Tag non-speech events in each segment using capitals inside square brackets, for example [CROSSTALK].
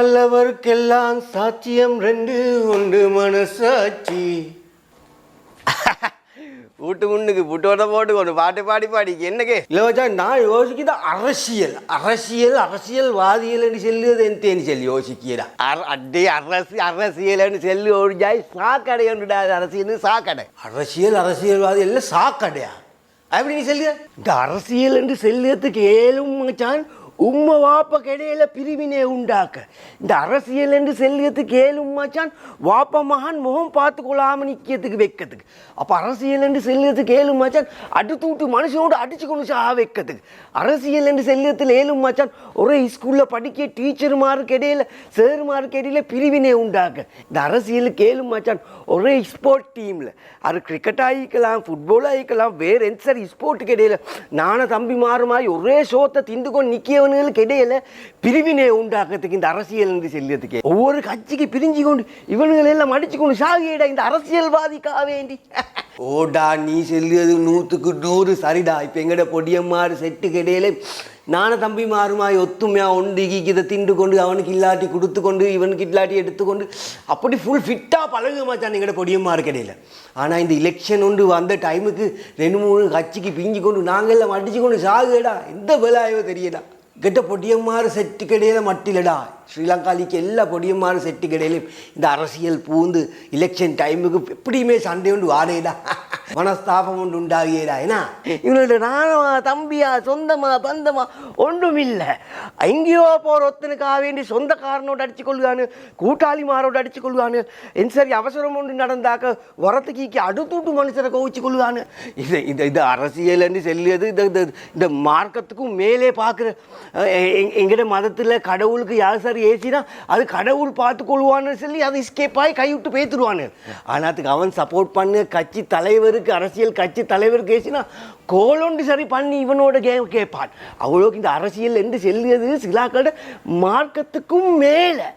நல்லவர்க்கெல்லாம் சாட்சியம் ரெண்டு உண்டு மனசாட்சி. வீட்டு முன்னுக்கு புட்டோட போட்டு கொண்டு பாட்டு பாடி பாடி என்னக்கே? இல்லவச்சா நான் யோசிக்கிறது அரசியல். அரசியல் அரசியல்வாதிகள் என்று சொல்லுவது எந்தேன்னு சொல்லி யோசிக்கிறா. அர- அடி அரசு அரசியல்னு செல்லு ஒழிஞ்சாய் சாக்கடை ஒன்றுடா அரசியல் சாக்கடை. அரசியல் அரசியல்வாதி எல்லாம் சாக்கடையா? அப்படி நீ சொல்லுங்க இந்த அரசியல் என்று செல்லுறதுக்கு ஏழும் மச்சான் உம்ம வாப்ப கிடையில பிரிவினை உண்டாக்க. இந்த அரசியல் என்று செல்லியத்துக்கு ஏழும் மச்சான் வாப்ப மகான் முகம் பார்த்து கொள்ளாம நிற்கிறதுக்கு வைக்கிறதுக்கு. அப்போ அரசியல் என்று செல்லுறதுக்கு ஏழும் மச்சான் அடுத்து விட்டு மனுஷனோடு அடிச்சு கொண்டு வைக்கிறதுக்கு. அரசியல் என்று செல்லுறதுல ஏழும் மச்சான் ஒரே ஸ்கூலில் படிக்க டீச்சருமாருக்கு இடையில சேருமாருக்கு இடையில பிரிவினை உண்டாக்க. இந்த அரசியலுக்கு ஏழும் மச்சான் ஒரே ஸ்போர்ட் டீமில் அது கிரிக்கெட் ஆகிக்கலாம் ஃபுட்பால் ஆகிக்கலாம் வேறு எந்த சார் ஸ்போர்ட்டுக்கு இடையில நானும் தம்பி மாறுமாய் ஒரே சோத்தை திண்டு கொண்டு நிற்கவனுங்களுக்கு இடையில பிரிவினை உண்டாக்குறதுக்கு இந்த அரசியல் என்று செல்லியதுக்கு. ஒவ்வொரு கட்சிக்கு பிரிஞ்சு கொண்டு இவனுங்களை எல்லாம் அடிச்சு கொண்டு சாகிட இந்த அரசியல்வாதிக்காக வேண்டி. [LAUGHS] ஓடா நீ செல்லியது நூற்றுக்கு நூறு சரிடா. இப்போ எங்கட பொடியம்மாறு செட்டுக்கு இடையில நானும் தம்பி மாறுமாய் ஒத்துமையா ஒண்டு இதை திண்டு கொண்டு அவனுக்கு இல்லாட்டி கொடுத்து கொண்டு இவனுக்கு இல்லாட்டி எடுத்துக்கொண்டு அப்படி ஃபுல் ஃபிட்டாக பழகு மாச்சான் எங்கட பொடியம்மா கிடையில. ஆனால் இந்த எலெக்ஷன் ஒன்று வந்த டைமுக்கு ரெண்டு மூணு கட்சிக்கு பிஞ்சு கொண்டு நாங்கள் எல்லாம் அடிச்சு கொண்டு சாகுடா. எந்த விலாயோ தெரியடா கெட்ட பொடியம்மாறு செட்டு கடையில மட்டிலடா. ஸ்ரீலங்காலிக்கு எல்லா பொடியம்மாறு செட்டு கடையிலும் இந்த அரசியல் பூந்து எலெக்ஷன் டைமுக்கு எப்படியுமே சண்டை உண்டு வாடேடா. மனஸ்தாபம் உண்டு உண்டாகியடா. என்ன இவனோட நானும் தம்பியா சொந்தமா பந்தமா ஒன்றும் இல்லை எங்கேயோ போகிற ஒத்தனுக்காக வேண்டி சொந்தக்காரனோட அடித்து கொள்ளுகானு கூட்டாளிமாரோட அடித்து கொள்வானு என் சரி அவசரம் ஒன்று நடந்தாக்க வரத்துக்கு அடுத்துட்டு மனுஷரை கோவிச்சு கொள்வானு இது இந்த இது அரசியல்னு செல்லியது இந்த இந்த மார்க்கத்துக்கும் மேலே பார்க்குற எங்கட மதத்தில் கடவுளுக்கு யார் சார் ஏசினா அது கடவுள் பார்த்து கொள்வான்னு சொல்லி அது ஸ்கேப் ஆகி கைவிட்டு பேத்துருவானு ஆனால் அதுக்கு அவன் சப்போர்ட் பண்ண கட்சி தலைவருக்கு அரசியல் கட்சி தலைவருக்கு ஏசினா கோலொண்டு சரி பண்ணி இவனோட கே கேட்பான் அவ்வளோக்கு இந்த அரசியல் என்று செல்கிறது சிலாக்களோட மார்க்கத்துக்கும் மேலே.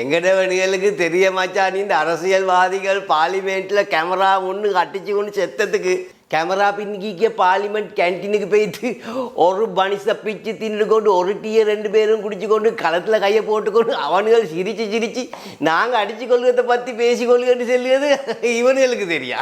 எங்கடவனிகளுக்கு தெரிய நீ இந்த அரசியல்வாதிகள் பார்லிமெண்ட்டில் கேமரா ஒன்று கட்டிச்சு கொண்டு செத்ததுக்கு. கேமரா பின்னிக்க பார்லிமெண்ட் கேன்டீனுக்கு போயிட்டு ஒரு பனிசை பிச்சு தின்னு கொண்டு ஒரு டீயை ரெண்டு பேரும் குடிச்சு கொண்டு களத்தில் கையை போட்டுக்கொண்டு அவனுகள் சிரிச்சு சிரிச்சு நாங்கள் அடிச்சு கொள்கிறத பற்றி பேசி கொள்ளுன்னு இவனுகளுக்கு இவனுங்களுக்கு தெரியா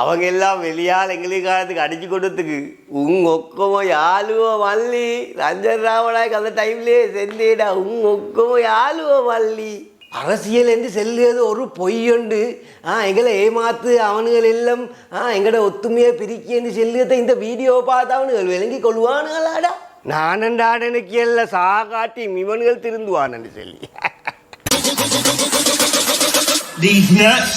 அவங்க எல்லாம் வெளியால் எங்களுக்கு காலத்துக்கு அடிச்சு கொடுத்துக்கு. உங்க ஒக்கமோ யாழுவோ மல்லி. ரஞ்சன் ராமநாயக் அந்த டைம்லேயே செந்தேடா உங்க ஒக்கமோ யாழுவோ மல்லி. அரசியல் என்று செல்லுவது ஒரு பொய்யுண்டு. ஆ எங்களை ஏமாத்து அவனுகள் எல்லாம் ஆ எங்களோட ஒத்துமையை பிரிக்கி என்று செல்லுவதை இந்த வீடியோவை பார்த்து அவனுகள் விளங்கி கொள்வானுங்களாடா நானண்டாடனுக்கு எல்லாம் சாகாட்டி இவனுகள் திருந்துவானு சொல்லி. These nuts,